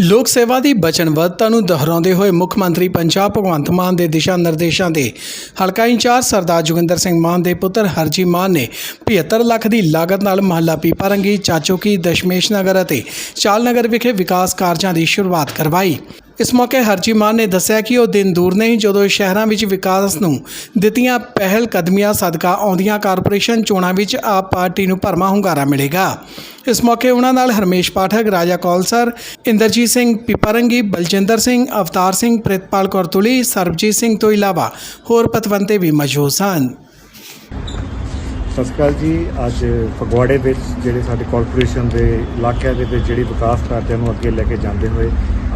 ਲੋਕ ਸੇਵਾ ਦੀ ਵਚਨਬੱਧਤਾ ਨੂੰ ਦੁਹਰਾਉਂਦੇ ਹੋਏ ਮੁੱਖ ਮੰਤਰੀ ਪੰਜਾਬ ਭਗਵੰਤ ਮਾਨ ਦੇ ਦਿਸ਼ਾ ਨਿਰਦੇਸ਼ਾਂ ਦੇ ਹਲਕਾ ਇੰਚਾਰਜ ਸਰਦਾਰ ਜੋਗਿੰਦਰ ਸਿੰਘ ਮਾਨ ਦੇ ਪੁੱਤਰ ਹਰਜੀ ਮਾਨ ਨੇ 75 ਲੱਖ ਦੀ ਲਾਗਤ ਨਾਲ ਮਹੱਲਾ ਪੀਪਾਰੰਗੀ ਚਾਚੋਕੀ, ਦਸ਼ਮੇਸ਼ ਨਗਰ ਅਤੇ ਚਾਲ ਨਗਰ ਵਿਖੇ ਵਿਕਾਸ ਕਾਰਜਾਂ ਦੀ ਸ਼ੁਰੂਆਤ ਕਰਵਾਈ। ਇਸ ਮੌਕੇ ਹਰਜੀ ਮਾਨ ਨੇ ਦੱਸਿਆ ਕਿ ਉਹ ਦਿਨ ਦੂਰ ਨਹੀਂ, ਜਦੋਂ ਸ਼ਹਿਰਾਂ ਵਿੱਚ ਵਿਕਾਸ ਨੂੰ ਦਿੱਤੀਆਂ ਪਹਿਲ ਕਦਮੀਆਂ ਸਦਕਾ ਆਉਂਦੀਆਂ ਕਾਰਪੋਰੇਸ਼ਨ ਚੋਣਾਂ ਵਿੱਚ ਆਪ ਪਾਰਟੀ ਨੂੰ ਭਰਮਾ ਹੁੰਗਾਰਾ ਮਿਲੇਗਾ। ਇਸ ਮੌਕੇ ਉਹਨਾਂ ਨਾਲ ਹਰਮੇਸ਼ ਪਾਠਕ, ਰਾਜਾ ਕੌਲਸਰ, ਇੰਦਰਜੀਤ ਸਿੰਘ ਪਿਪਰੰਗੀ, ਬਲਜਿੰਦਰ ਸਿੰਘ, ਅਵਤਾਰ ਸਿੰਘ, ਪ੍ਰਿਤਪਾਲ ਕੌਰ ਤੁਲੀ ਸਰਬਜੀਤ ਸਿੰਘ ਤੋਂ ਇਲਾਵਾ ਹੋਰ ਪਤਵੰਤੇ ਵੀ ਮੌਜੂਦ ਸਨ। ਸਤਿ ਸ਼੍ਰੀ ਅਕਾਲ ਜੀ। ਅੱਜ ਫਗਵਾੜੇ ਵਿੱਚ ਜਿਹੜੇ ਸਾਡੇ ਕਾਰਪੋਰੇਸ਼ਨ ਦੇ ਇਲਾਕਿਆਂ ਦੇ ਵਿੱਚ ਜਿਹੜੀ ਵਿਕਾਸ ਕਾਰਜਾਂ ਨੂੰ ਅੱਗੇ ਲੈ ਕੇ ਜਾਂਦੇ ਹੋਏ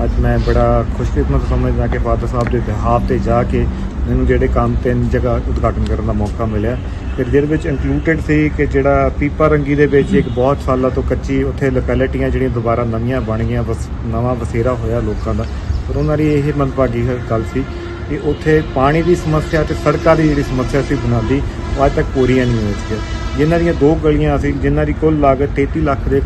ਅੱਜ ਮੈਂ ਬੜਾ ਖੁਸ਼ਕਿਸਮਤ ਸਮਝਦਾ ਕਿ ਫਾਦਰ ਸਾਹਿਬ ਦੇ ਬਿਹਾਫ ਤੇ ਜਾ ਕੇ ਮੈਨੂੰ ਜਿਹੜੇ ਕੰਮ ਤਿੰਨ ਜਗ੍ਹਾ ਉਦਘਾਟਨ ਕਰਨ ਦਾ ਮੌਕਾ ਮਿਲਿਆ। ਫਿਰ ਜਿਹਦੇ ਵਿੱਚ ਇਨਕਲੂਡਡ ਸੀ ਕਿ ਜਿਹੜਾ ਪੀਪਾ ਰੰਗੀ ਦੇ ਵਿੱਚ ਇੱਕ ਬਹੁਤ ਸਾਲਾਂ ਤੋਂ ਕੱਚੀ ਉੱਥੇ ਲੋਕੈਲਿਟੀਆਂ ਜਿਹੜੀਆਂ ਦੁਬਾਰਾ ਨਵੀਆਂ ਬਣ ਗਈਆਂ, ਵਸ, ਨਵਾਂ ਵਸੇਰਾ ਹੋਇਆ ਲੋਕਾਂ ਦਾ। ਪਰ ਉਹਨਾਂ ਦੀ ਇਹ ਮੰਦਭਾਗੀ ਗੱਲ ਸੀ ਕਿ ਉੱਥੇ ਪਾਣੀ ਦੀ ਸਮੱਸਿਆ ਤੇ ਸੜਕਾਂ ਦੀ ਜਿਹੜੀ ਸਮੱਸਿਆ ਸੀ ਬੁਨਿਆਦੀ ਉਹ ਅੱਜ ਤੱਕ ਪੂਰੀਆਂ ਨਹੀਂ ਹੋਈ ਸੀ ਜਿਨ੍ਹਾਂ ਦੀਆਂ ਦੋ ਗਲੀਆਂ ਅਸੀਂ ਜਿਨ੍ਹਾਂ ਦੀ ਕੁੱਲ ਲਾਗਤ 33 ਲੱਖ ਦੇ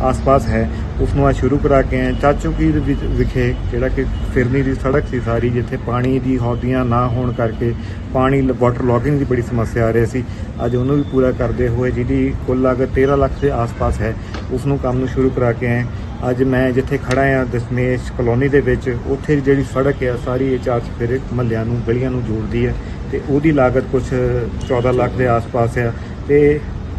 ਆਸ-ਪਾਸ ਹੈ ਉਸ ਨੂੰ ਆ ਸ਼ੁਰੂ ਕਰਾ ਕੇ ਆਏ ਚਾਚੋਕੀ ਦੇ ਵਿਖੇ, ਜਿਹੜਾ ਕਿ ਫਿਰਨੀ ਦੀ ਸੜਕ ਸੀ ਸਾਰੀ, ਜਿੱਥੇ ਪਾਣੀ ਦੀ ਹੌਦੀਆਂ ਨਾ ਹੋਣ ਕਰਕੇ ਪਾਣੀ ਵਾਟਰ ਲੌਗਿੰਗ ਦੀ ਬੜੀ ਸਮੱਸਿਆ ਆ ਰਹੀ ਸੀ। ਅੱਜ ਉਹਨੂੰ ਵੀ ਪੂਰਾ ਕਰਦੇ ਹੋਏ, ਜਿਹਦੀ ਕੁੱਲ ਲਾਗਤ 13 ਲੱਖ ਦੇ ਆਸ-ਪਾਸ ਹੈ, ਉਸ ਨੂੰ ਕੰਮ ਨੂੰ ਸ਼ੁਰੂ ਕਰਾ ਕੇ ਆਏ ਅੱਜ ਮੈਂ ਜਿੱਥੇ ਖੜਾ ਆ ਦਸਮੇਸ਼ ਕਲੋਨੀ ਦੇ ਵਿੱਚ, ਉੱਥੇ ਜਿਹੜੀ ਸੜਕ ਹੈ ਸਾਰੀ ਇਹ ਚਾਰ ਚਫੇਰੇ ਮਹੱਲਿਆਂ ਨੂੰ, ਗਲੀਆਂ ਨੂੰ ਜੋੜਦੀ ਹੈ ਤੇ ਉਹਦੀ ਲਾਗਤ ਕੁਝ 14 ਲੱਖ ਦੇ ਆਸ-ਪਾਸ ਹੈ ਤੇ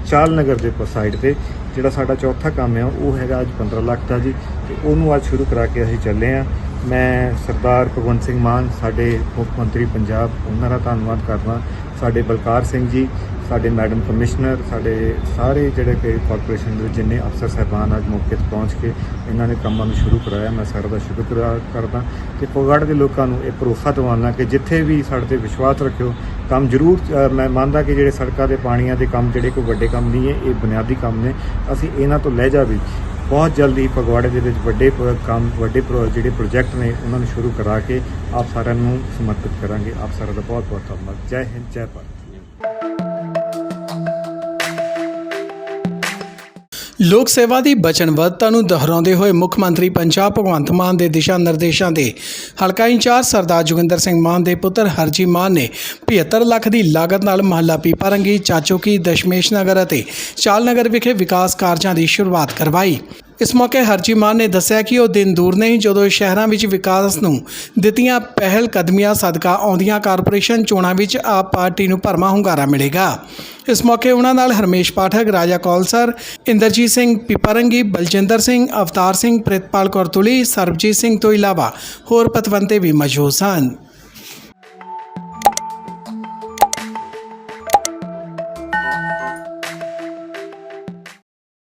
ਚਾਲ ਨਗਰ ਦੇ ਸਾਈਡ ਤੇ, ਜਿਹੜਾ ਸਾਡਾ ਚੌਥਾ ਕੰਮ ਆ, ਉਹ ਹੈਗਾ ਅੱਜ 15 ਲੱਖ ਦਾ ਜੀ। ਤੇ ਉਹਨੂੰ ਅੱਜ ਸ਼ੁਰੂ ਕਰਾ ਕੇ ਅਸੀਂ ਚੱਲੇ ਆ। ਮੈਂ ਸਰਦਾਰ ਭਗਵੰਤ ਸਿੰਘ ਮਾਨ, ਸਾਡੇ ਮੁੱਖ ਮੰਤਰੀ ਪੰਜਾਬ, ਉਹਨਾਂ ਦਾ ਧੰਨਵਾਦ ਕਰਦਾ। ਸਾਡੇ ਬਲਕਾਰ ਸਿੰਘ ਜੀ, ਸਾਡੇ ਮੈਡਮ ਕਮਿਸ਼ਨਰ, ਸਾਡੇ ਸਾਰੇ ਜਿਹੜੇ ਕਿ ਕਾਰਪੋਰੇਸ਼ਨ ਦੇ ਜਿੰਨੇ ਅਫਸਰ ਸਹਿਬਾਨ ਅੱਜ ਮੌਕੇ ਤੇ ਪਹੁੰਚ ਕੇ ਇਹਨਾਂ ਨੇ ਕੰਮਾਂ ਨੂੰ ਸ਼ੁਰੂ ਕਰਾਇਆ। ਮੈਂ ਸਾਰਿਆਂ ਦਾ ਸ਼ੁਕਰ ਕਰਦਾ। ਤੇ ਫਗਵਾੜੇ ਦੇ ਲੋਕਾਂ ਨੂੰ ਇਹ ਭਰੋਸਾ ਦਿਵਾਉਣਾ ਕਿ ਜਿੱਥੇ ਵੀ ਸਾਡੇ ਤੇ ਵਿਸ਼ਵਾਸ ਰੱਖਿਓ ਕੰਮ ਜ਼ਰੂਰ ਮੈਂ ਮੰਨਦਾ ਕਿ ਜਿਹੜੇ ਸੜਕਾਂ ਦੇ ਪਾਣੀਆਂ ਦੇ ਕੰਮ, ਜਿਹੜੇ ਕੋਈ ਵੱਡੇ ਕੰਮ ਨਹੀਂ ਹੈ, ਇਹ ਬੁਨਿਆਦੀ ਕੰਮ ਨੇ। ਅਸੀਂ ਇਹਨਾਂ ਤੋਂ ਲੈ ਜਾ ਵੀ ਬਹੁਤ ਜਲਦੀ ਫਗਵਾੜੇ ਦੇ ਵਿੱਚ ਵੱਡੇ ਪ- ਕੰਮ, ਵੱਡੇ ਪ੍ਰੋ- ਜਿਹੜੇ ਪ੍ਰੋਜੈਕਟ ਨੇ, ਉਹਨਾਂ ਨੂੰ ਸ਼ੁਰੂ ਕਰਾ ਕੇ ਆਪ ਸਾਰਿਆਂ ਨੂੰ ਸਮਰਪਿਤ ਕਰਾਂਗੇ। ਆਪ ਸਾਰਿਆਂ ਦਾ ਬਹੁਤ ਬਹੁਤ ਧੰਨਵਾਦ। ਜੈ ਹਿੰਦ, ਜੈ ਭਾਰਤ। ਲੋਕ ਸੇਵਾ ਦੀ ਵਚਨਬੱਧਤਾ ਨੂੰ ਦੁਹਰਾਉਂਦੇ ਹੋਏ ਮੁੱਖ ਮੰਤਰੀ ਪੰਜਾਬ ਭਗਵੰਤ ਮਾਨ ਦੇ ਦਿਸ਼ਾ ਨਿਰਦੇਸ਼ਾਂ ਦੇ ਹਲਕਾ ਇੰਚਾਰਜ ਸਰਦਾਰ ਜੋਗਿੰਦਰ ਸਿੰਘ ਮਾਨ ਦੇ ਪੁੱਤਰ ਹਰਜੀ ਮਾਨ ਨੇ 75 ਲੱਖ ਦੀ ਲਾਗਤ ਨਾਲ ਮਹੱਲਾ ਪੀਪਾਰੰਗੀ ਚਾਚੋਕੀ ਦਸ਼ਮੇਸ਼ ਨਗਰ ਅਤੇ ਚਾਲ ਨਗਰ ਵਿਖੇ ਵਿਕਾਸ ਕਾਰਜਾਂ ਦੀ ਸ਼ੁਰੂਆਤ ਕਰਵਾਈ। ਇਸ ਮੌਕੇ ਹਰਜੀ ਮਾਨ ਨੇ ਦੱਸਿਆ ਕਿ ਉਹ ਦਿਨ ਦੂਰ ਨਹੀਂ, ਜਦੋਂ ਸ਼ਹਿਰਾਂ ਵਿੱਚ ਵਿਕਾਸ ਨੂੰ ਦਿੱਤੀਆਂ ਪਹਿਲ ਕਦਮੀਆਂ ਸਦਕਾ ਆਉਂਦੀਆਂ ਕਾਰਪੋਰੇਸ਼ਨ ਚੋਣਾਂ ਵਿੱਚ ਆਪ ਪਾਰਟੀ ਨੂੰ ਭਰਮਾ ਹੁੰਗਾਰਾ ਮਿਲੇਗਾ। ਇਸ ਮੌਕੇ ਉਹਨਾਂ ਨਾਲ ਹਰਮੇਸ਼ ਪਾਠਕ, ਰਾਜਾ ਕੌਲਸਰ, ਇੰਦਰਜੀਤ ਸਿੰਘ ਪਿਪਰੰਗੀ, ਬਲਜਿੰਦਰ ਸਿੰਘ, ਅਵਤਾਰ ਸਿੰਘ, ਪ੍ਰਿਤਪਾਲ ਕੌਰ ਤੁਲੀ ਸਰਬਜੀਤ ਸਿੰਘ ਤੋਂ ਇਲਾਵਾ ਹੋਰ ਪਤਵੰਤੇ ਵੀ ਮੌਜੂਦ ਸਨ।